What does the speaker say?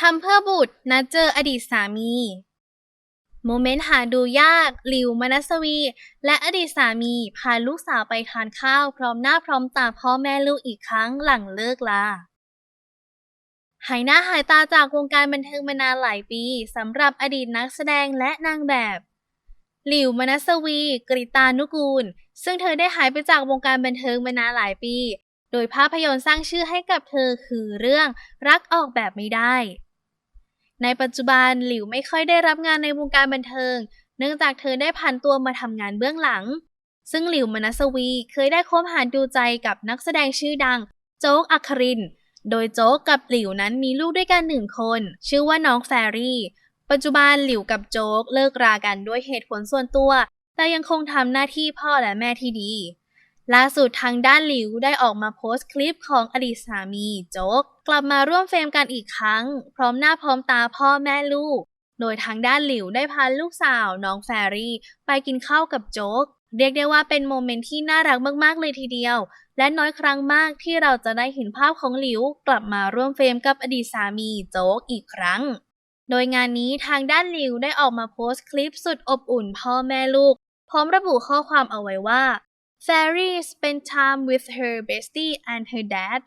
ทำเพื่อบุตรนัดเจออดีตสามี โมเมนต์หาดูยากหลิวมนัสวี และอดีตสามีพาลูกสาวไปทานข้าวพร้อมหน้าพร้อมตาพ่อแม่ลูกอีกครั้งหลังเลิกลาหายหน้าหายตาจากวงการบันเทิงมานานหลายปีสำหรับอดีตนักแสดงและนางแบบ หลิวมนัสวี กริตานุกูล ซึ่งเธอได้หายไปจากวงการบันเทิงมานานหลายปี โดยภาพยนตร์สร้างชื่อให้กับเธอคือเรื่องรักออกแบบไม่ได้ ในปัจจุบันหลิวไม่ค่อยได้รับงานในวงการบันเทิง เนื่องจากเธอได้ผันตัวมาทำงานเบื้องหลัง ซึ่งหลิวมนัสวีเคยได้คบหาดูใจกับนักแสดงชื่อดัง โจ๊กอัคริน โดยโจ๊กกับหลิวนั้นมีลูกด้วยกันหนึ่งคน ชื่อว่าน้องแฟรี่ ปัจจุบันหลิวกับโจ๊กเลิกรากันด้วยเหตุผลส่วนตัว แต่ยังคงทำหน้าที่พ่อและแม่ที่ดี ล่าสุดทางด้านหลิวได้ออกมาโพสต์คลิปของอดีตสามีโจ๊ก กลับมาร่วมเฟรมกันอีกครั้ง พร้อมหน้าพร้อมตาพ่อแม่ลูก โดยทางด้านหลิวได้พาลูกสาวน้องแฟรี่ ไปกินข้าวกับโจ๊ก เรียกได้ว่าเป็นโมเมนต์ที่น่ารักมากๆเลยทีเดียว และน้อยครั้งมากที่เราจะได้เห็นภาพของหลิว กลับมาร่วมเฟรมกับอดีตสามีโจ๊กอีกครั้ง โดยงานนี้ทางด้านหลิวได้ออกมาโพสต์คลิปสุดอบอุ่นพ่อแม่ลูก พร้อมระบุข้อความเอาไว้ว่า Fairy spent time with her bestie and her dad